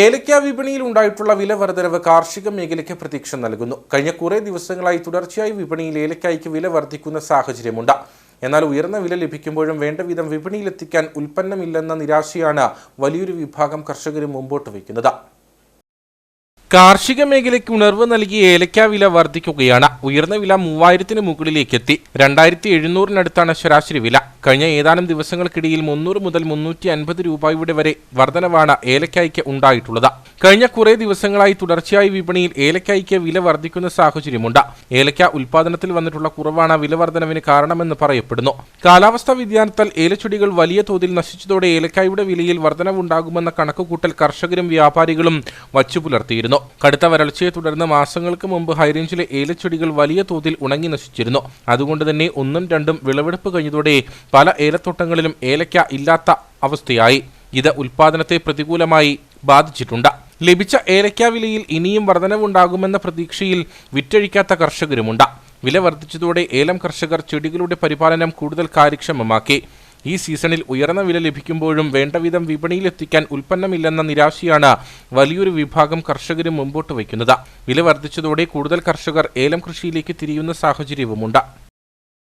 ഏലക്ക വിപണിയിൽ ഉണ്ടായിട്ടുള്ള വില വർധനവ് കാർഷിക മേഖലയ്ക്ക് പ്രതീക്ഷ നൽകുന്നു. കഴിഞ്ഞ കുറേ ദിവസങ്ങളായി തുടർച്ചയായി വിപണിയിൽ ഏലക്കായ്ക്ക് വില വർദ്ധിക്കുന്ന സാഹചര്യമുണ്ട്. എന്നാൽ ഉയർന്ന വില ലഭിക്കുമ്പോഴും വേണ്ട വിധം വിപണിയിലെത്തിക്കാൻ ഉൽപ്പന്നമില്ലെന്ന നിരാശയാണ് വലിയൊരു വിഭാഗം കർഷകരും മുമ്പോട്ട് വയ്ക്കുന്നത്. കാർഷിക മേഖലയ്ക്ക് ഉണർവ് നൽകി ഏലക്ക വില വർദ്ധിക്കുകയാണ്. ഉയർന്ന വില മൂവായിരത്തിന് മുകളിലേക്ക് എത്തി രണ്ടായിരത്തി എഴുന്നൂറിനടുത്താണ് ശരാശരി വില. കഴിഞ്ഞ ഏതാനും ദിവസങ്ങൾക്കിടയിൽ മുന്നൂറ് മുതൽ മുന്നൂറ്റി അൻപത് രൂപയുടെ വരെ വർധനവാണ് ഏലക്കായ്ക്ക് ഉണ്ടായിട്ടുള്ളത്. കഴിഞ്ഞ കുറേ ദിവസങ്ങളായി തുടർച്ചയായി വിപണിയിൽ ഏലക്കായ്ക്ക് വില വർദ്ധിക്കുന്ന സാഹചര്യമുണ്ട്. ഏലക്ക ഉൽപാദനത്തിൽ വന്നിട്ടുള്ള കുറവാണ് വില വർധനവിന് കാരണമെന്ന് പറയപ്പെടുന്നു. കാലാവസ്ഥാ വ്യതിയാനത്താൽ ഏലച്ചെടികൾ വലിയ തോതിൽ നശിച്ചതോടെ ഏലക്കായുടെ വിലയിൽ വർധനവുണ്ടാകുമെന്ന കണക്കുകൂട്ടൽ കർഷകരും വ്യാപാരികളും വച്ചു പുലർത്തിയിരുന്നു കടുത്ത വരൾച്ചയെ തുടർന്ന് മാസങ്ങൾക്ക് മുമ്പ് ഹൈറേഞ്ചിലെ ഏലച്ചെടികൾ വലിയ തോതിൽ ഉണങ്ങി നശിച്ചിരുന്നു. അതുകൊണ്ട് തന്നെ ഒന്നും രണ്ടും വിളവെടുപ്പ് കഴിഞ്ഞതോടെ പല ഏലത്തോട്ടങ്ങളിലും ഏലക്ക ഇല്ലാത്ത അവസ്ഥയായി. ഇത് ഉൽപാദനത്തെ പ്രതികൂലമായി ബാധിച്ചിട്ടുണ്ട്. ലഭിച്ച ഏലക്ക വിലയിൽ ഇനിയും വർധനവുണ്ടാകുമെന്ന പ്രതീക്ഷയിൽ വിറ്റഴിക്കാത്ത കർഷകരുമുണ്ട്. വില വർദ്ധിച്ചതോടെ ഏലം കർഷകർ ചെടികളുടെ പരിപാലനം കൂടുതൽ കാര്യക്ഷമമാക്കി. ഈ സീസണിൽ ഉയർന്ന വില ലഭിക്കുമ്പോഴും വേണ്ടവിധം വിപണിയിലെത്തിക്കാൻ ഉൽപ്പന്നമില്ലെന്ന നിരാശയാണ് വലിയൊരു വിഭാഗം കർഷകരും മുമ്പോട്ട് വയ്ക്കുന്നത്. വില വർദ്ധിച്ചതോടെ കൂടുതൽ കർഷകർ ഏലം കൃഷിയിലേക്ക് തിരിയുന്ന സാഹചര്യവുമുണ്ട്.